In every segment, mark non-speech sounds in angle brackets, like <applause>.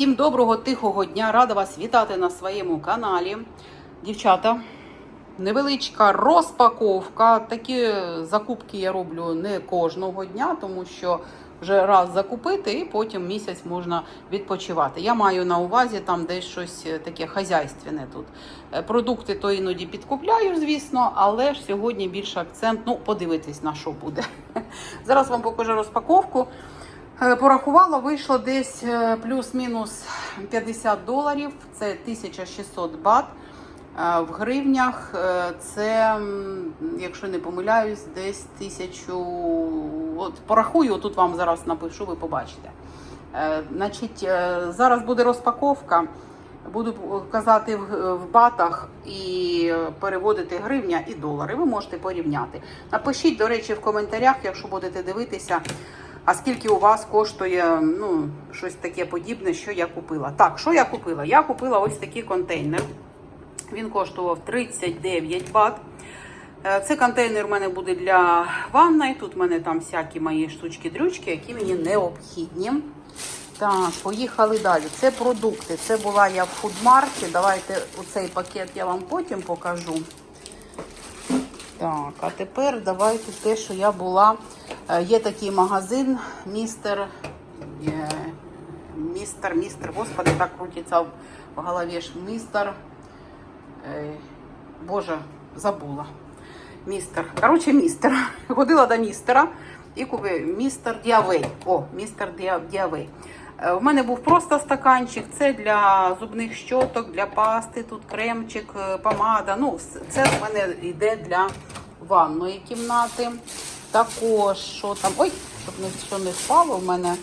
Всім доброго тихого дня! Рада вас вітати на своєму каналі. Дівчата, невеличка розпаковка. Такі закупки я роблю не кожного дня, тому що вже раз закупити і потім місяць можна відпочивати. Я маю на увазі там десь щось таке хазяйственне тут. Е, Продукти то іноді підкупляю, звісно, але ж сьогодні більше акцент. Ну, подивитись на що буде. <laughs> Зараз вам покажу розпаковку. Е, Порахувала, вийшло десь е, плюс-мінус 50 доларів, це 1600 бат. Е, В гривнях це, якщо не помиляюсь, десь тисячу. От порахую, тут вам зараз напишу, ви побачите. Значить, зараз буде розпаковка. Буду казати в батах і переводити гривня і долари. Ви можете порівняти. Напишіть, до речі, в коментарях, якщо будете дивитися. А скільки у вас коштує ну, щось таке подібне, що я купила? Так, що я купила? Я купила ось такий контейнер. Він коштував 39 бат. Е, Це контейнер у мене буде для ванної. Тут в мене там всякі мої штучки-дрючки, які мені необхідні. Так, поїхали далі. Це продукти. Це була я в фудмарті. Давайте оцей пакет я вам потім покажу. Так, а тепер давайте те, що я була. Е, Є такий магазин, містер. е, Містер, містер, господи, так крутиться в голові ж містер. е, Боже, забула. Містер. Коротше, містер. <laughs> Ходила до містера і купила містер Діавей. О, містер Діавей. У мене був просто стаканчик. Це для зубних щоток, для пасти, тут кремчик, помада. Ну, це в мене йде для ванної кімнати. Також, що там. Ой, щоб що не впало в мене.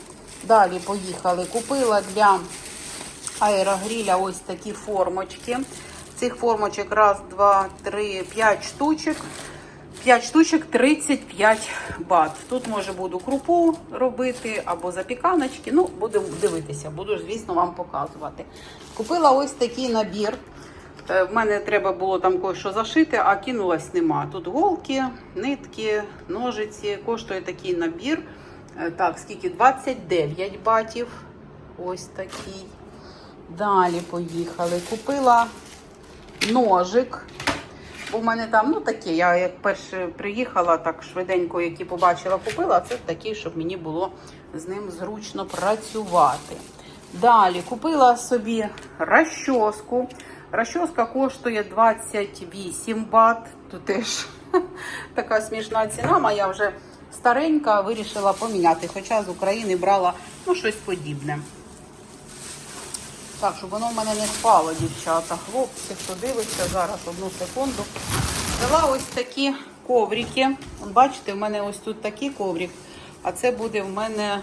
Далі поїхали. Купила для аерогриля ось такі формочки. Цих формочок раз, два, три, п'ять штучок. 5 штучок 35 бат. Тут може буду крупу робити або запіканочки. Ну, будемо дивитися, буду, звісно, вам показувати. Купила ось такий набір. Е, В мене треба було там кое-що зашити, а кинулась нема. Тут голки, нитки, ножиці. Коштує такий набір. Е, Так, скільки? 29 батів. Ось такий. Далі поїхали. Купила ножик. Бо в мене там, ну такі, я як перше приїхала, так швиденько, які побачила, купила, це такий, щоб мені було з ним зручно працювати. Далі купила собі розчоску. Розчоска коштує 28 бат. Тут теж <laughs> така смішна ціна. Моя вже старенька, вирішила поміняти. Хоча з України брала ну, щось подібне. Так, щоб воно в мене не впало, дівчата. Хлопці, хто дивиться зараз одну секунду. Взяла ось такі коврики. Бачите, в мене ось тут такий коврик, а це буде в мене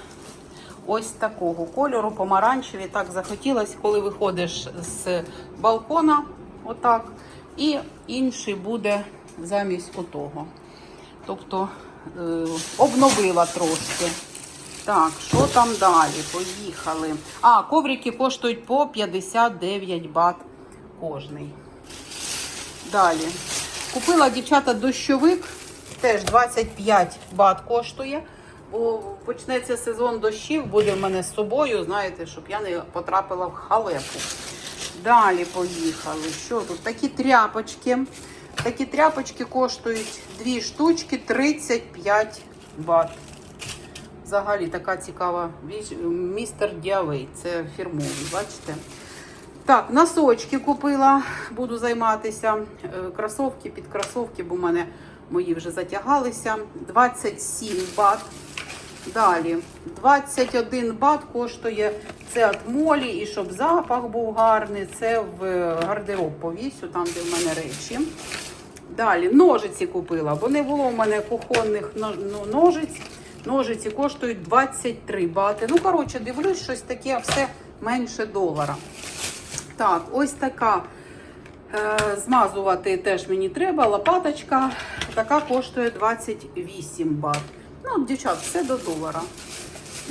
ось такого кольору, помаранчеві. Так захотілося, коли виходиш з балкона, отак. І інший буде замість отого. Тобто е, обновила трошки. Так, що там далі? Поїхали. А, коврики коштують по 59 бат кожний. Далі. Купила дівчата дощовик, теж 25 бат коштує. Бо почнеться сезон дощів, буде в мене з собою, знаєте, щоб я не потрапила в халепу. Далі поїхали. Що тут? Такі тряпочки. Такі тряпочки коштують 2 штучки 35 бат. Взагалі така цікава. Містер Діавей. Це фірмовий, бачите? Так, носочки купила, буду займатися. Е, Кросовки під кросовки, бо в мене мої вже затягалися. 27 бат. Далі 21 бат коштує це від молі, і щоб запах був гарний, це в гардероб повісю, там де в мене речі. Далі ножиці купила, бо не було в мене кухонних ну, ножиць. Ножиці коштують 23 бати. Ну, коротше, дивлюсь, щось таке все менше долара. Так, ось така. Е, змазувати теж мені треба. Лопаточка. Така коштує 28 бат. Ну, дівчат, все до долара.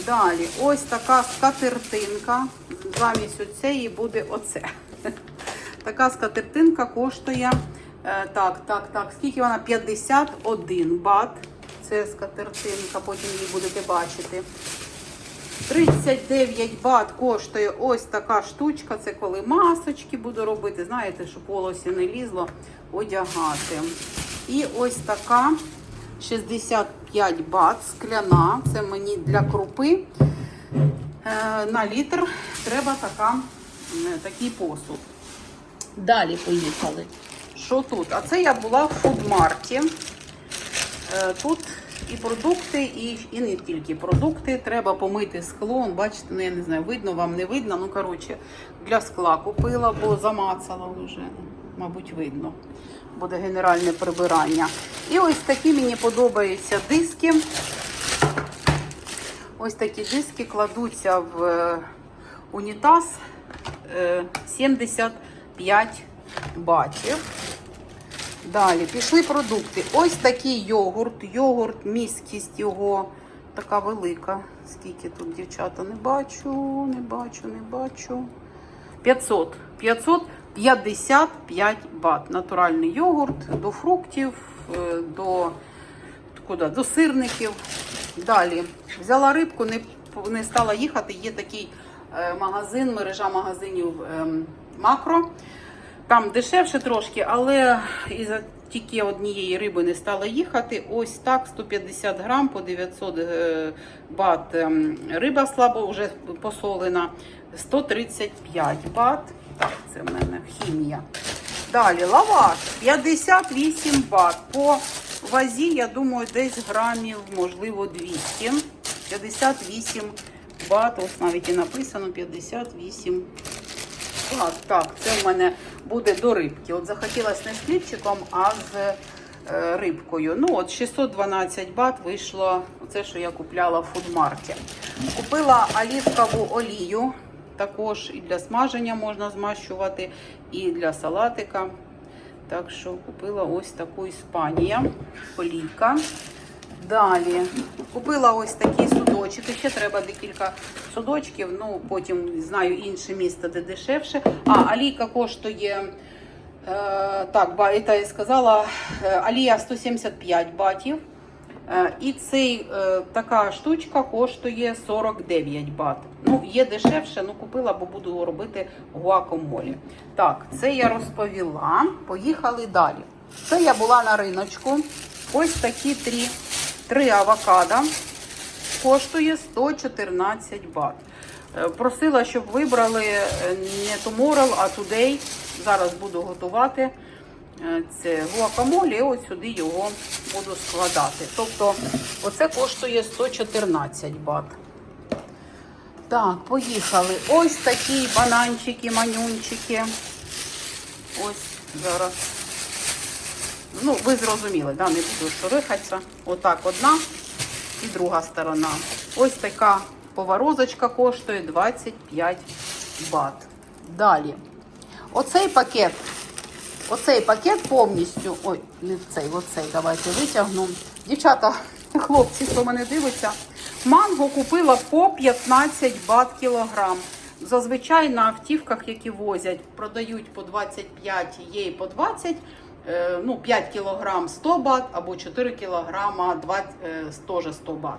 Далі, ось така скатертинка. Замість оцеї буде оце. <laughs> Така скатертинка коштує. е, так, так, так. Скільки вона? 51 бат. Це скатертинка, потім її будете бачити. 39 бат коштує ось така штучка. Це коли масочки буду робити. Знаєте, щоб волосся не лізло, одягати. І ось така 65 бат скляна. Це мені для крупи. Е, На літр треба така, такий посуд. Далі поїхали. Що тут? А це я була в фудмарті. Е, Тут і продукти, і, і не тільки продукти. Треба помити скло. Бачите, ну я не знаю, видно вам, не видно. Ну, коротше, для скла купила, бо замацала вже. Мабуть, видно. Буде генеральне прибирання. І ось такі мені подобаються диски. Ось такі диски кладуться в е, унітаз е, 75 батів. Далі пішли продукти. Ось такий йогурт. Йогурт, міськість його така велика. Скільки тут дівчата не бачу, не бачу, не бачу. 500. 555 бат. Натуральний йогурт до фруктів, е, до, куди? до сирників. Далі взяла рибку, не, не стала їхати. Є такий е, магазин, мережа магазинів ем, макро. Там дешевше трошки, але із-за тільки однієї риби не стала їхати. Ось так 150 грам по 900 е, бат. ем, Риба слабо вже посолена. 135 бат. Так, це в мене хімія. Далі лаваш 58 бат. По вазі, я думаю, десь грамів, можливо, 200. 58 бат. Ось навіть і написано 58 так, так, це в мене буде до рибки. От захотілося не з хлібчиком, а з е, рибкою. Ну, от 612 бат вийшло це, що я купляла в фудмарті. Купила олівкову олію. Також і для смаження можна змащувати, і для салатика. Так що купила ось таку Іспанія. Олійка. Далі купила ось такий судочок. Ще треба декілька судочків. Ну потім знаю інше місто, де дешевше. А алійка коштує. Е, так, я сказала, е, алія 175 батів. Е, і цей е, така штучка коштує 49 бат. Ну, є дешевше, ну купила, бо буду робити гуакамолі. Так, це я розповіла. Поїхали далі. Це я була на риночку. Ось такі три, три авокадо. Коштує 114 бат. Е, Просила, щоб вибрали е, не Tomorrow, а Today. Зараз буду готувати е, це гуакамолі, і ось сюди його буду складати. Тобто, оце коштує 114 бат. Так, поїхали. Ось такі бананчики, манюнчики. Ось зараз. Ну, ви зрозуміли, да? не буду шорихатися. Отак одна і друга сторона. Ось така поворозочка коштує 25 бат. Далі. Оцей пакет. Оцей пакет повністю. Ой, не цей, оцей. Давайте витягну. Дівчата, хлопці, хто мене дивиться, манго купила по 15 бат кілограм. Зазвичай на автівках, які возять, продають по 25, є і по 20. е, Ну, 5 кілограм 100 бат або 4 кілограма 20, е, теж 100 бат.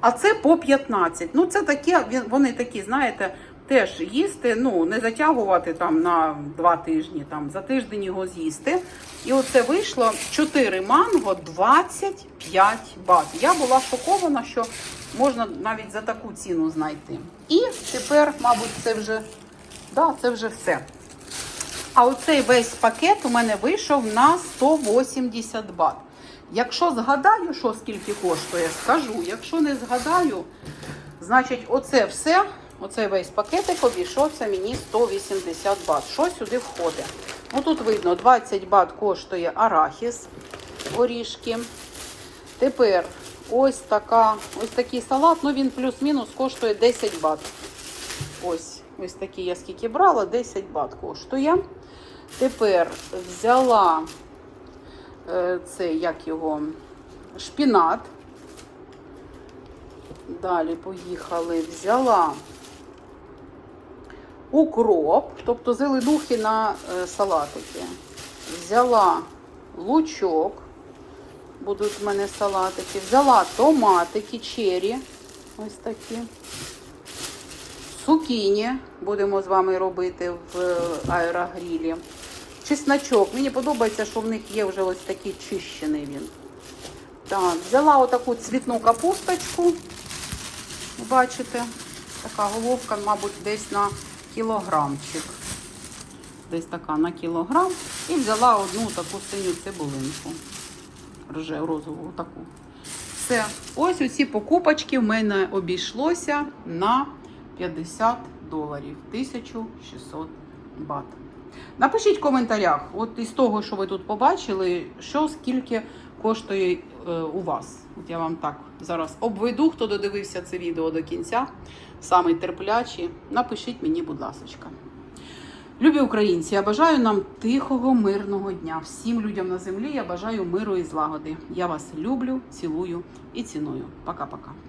А це по 15. Ну, це він- вони такі, знаєте, теж їсти, ну, не затягувати там на 2 тижні, там за тиждень його з'їсти. І оце вийшло 4 манго 25 бат. Я була шокована, що можна навіть за таку ціну знайти. І тепер, мабуть, це вже, да, це вже все. А оцей весь пакет у мене вийшов на 180 бат. Якщо згадаю, що скільки коштує, скажу. Якщо не згадаю, значить оце все, оцей весь пакетик обійшовся мені 180 бат. Що сюди входить? Ну тут видно, 20 бат коштує арахіс, орішки. Тепер ось така, ось такий салат, ну він плюс-мінус коштує 10 бат. Ось, ось такі я скільки брала, 10 бат коштує. Тепер взяла е, це, як його, шпінат. Далі поїхали. Взяла укроп, тобто зеленухи на е, салатики. Взяла лучок, будуть в мене салатики. Взяла томатики, чері, ось такі. цукіні будемо з вами робити в е, аерогрілі. Чесночок. Мені подобається, що в них є вже ось такий чищений він. Так, взяла отаку цвітну капусточку. Бачите, така головка, мабуть, десь на кілограмчик. Десь така на кілограм. І взяла одну таку синю цибулинку. Роже, розову таку. Все. Ось усі покупочки в мене обійшлося на 50 доларів. 1600 бат. Напишіть в коментарях, от із того, що ви тут побачили, що скільки коштує е, у вас. От я вам так зараз обведу, хто додивився це відео до кінця, самий терплячий. Напишіть мені, будь ласка. Любі українці, я бажаю нам тихого, мирного дня. Всім людям на землі я бажаю миру і злагоди. Я вас люблю, цілую і ціную. Пока-пока.